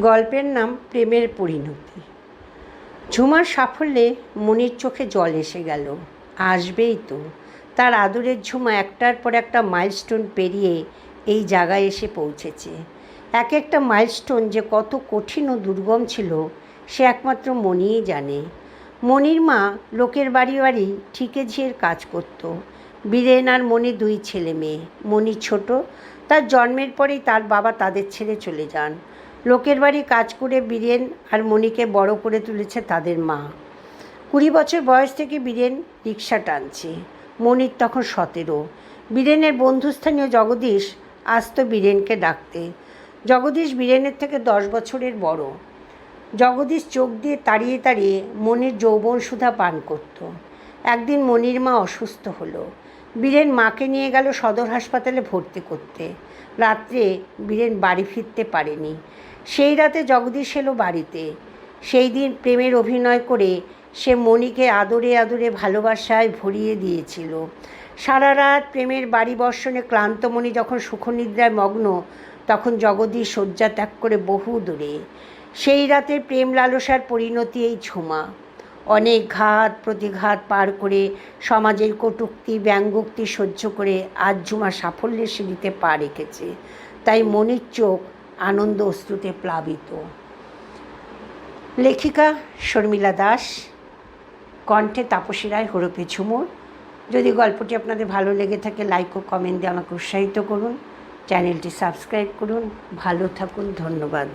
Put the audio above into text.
গল্পের নাম প্রেমের পরিণতি। ঝুমার সাফল্যে মনির চোখে জল এসে গেল। আসবেই তো। তার আদরের ঝুমা একটার পর একটা মাইলস্টোন পেরিয়ে এই জায়গায় এসে পৌঁছেছে। এক একটা মাইলস্টোন যে কত কঠিন ও দুর্গম ছিল, সে একমাত্র মনিই জানে। মনির মা লোকের বাড়ি বাড়ি ঠিকে ঝিয়ের কাজ করত। বীরেন আর মনি দুই ছেলে মেয়ে। মনি ছোট, তার জন্মের পরেই তার বাবা তাদের ছেড়ে চলে যান। লোকের বাড়ি কাজ করে বীরেন আর মণিকে বড় করে তুলেছে তাদের মা। কুড়ি বছর বয়স থেকে বীরেন রিক্সা টানছে। মনির তখন সতেরো। বীরেনের বন্ধুস্থানীয় জগদীশ আসতো বীরেনকে ডাকতে। জগদীশ বীরেনের থেকে দশ বছরের বড়। জগদীশ চোখ দিয়ে তাড়িয়ে তাড়িয়ে মনির যৌবন সুধা পান করত। একদিন মনির মা অসুস্থ হলো। বীরেন মাকে নিয়ে গেল সদর হাসপাতালে ভর্তি করতে। রাত্রে বীরেন বাড়ি ফিরতে পারেনি। সেই রাতে জগদীশ এলো বাড়িতে। সেই দিন প্রেমের অভিনয় করে সে মণিকে আদরে আদরে ভালোবাসায় ভরিয়ে দিয়েছিল। সারা রাত প্রেমের বাড়ি বর্ষণে ক্লান্ত মণি যখন সুখনিদ্রায় মগ্ন, তখন জগদীশ শয্যা ত্যাগ করে বহু দূরে সেই রাতে প্রেম লালসার পরিণতি এই ঝুমা। অনেক ঘাত প্রতিঘাত পার করে সমাজের কটূক্তি, ব্যঙ্গোক্তি সহ্য করে আজ ঝুমা সাফল্যের সিঁড়িতে পা রেখেছে। তাই মনির চোখ আনন্দ অশ্রুতে প্লাবিত। লেখিকা শর্মিলা দাস, কণ্ঠে তাপসী রায়, হরপে ঝুমুর। যদি গল্পটি আপনাদের ভালো লেগে থাকে লাইক ও কমেন্ট দিয়ে আমাকে উৎসাহিত করুন। চ্যানেলটি সাবস্ক্রাইব করুন। ভালো থাকুন, ধন্যবাদ।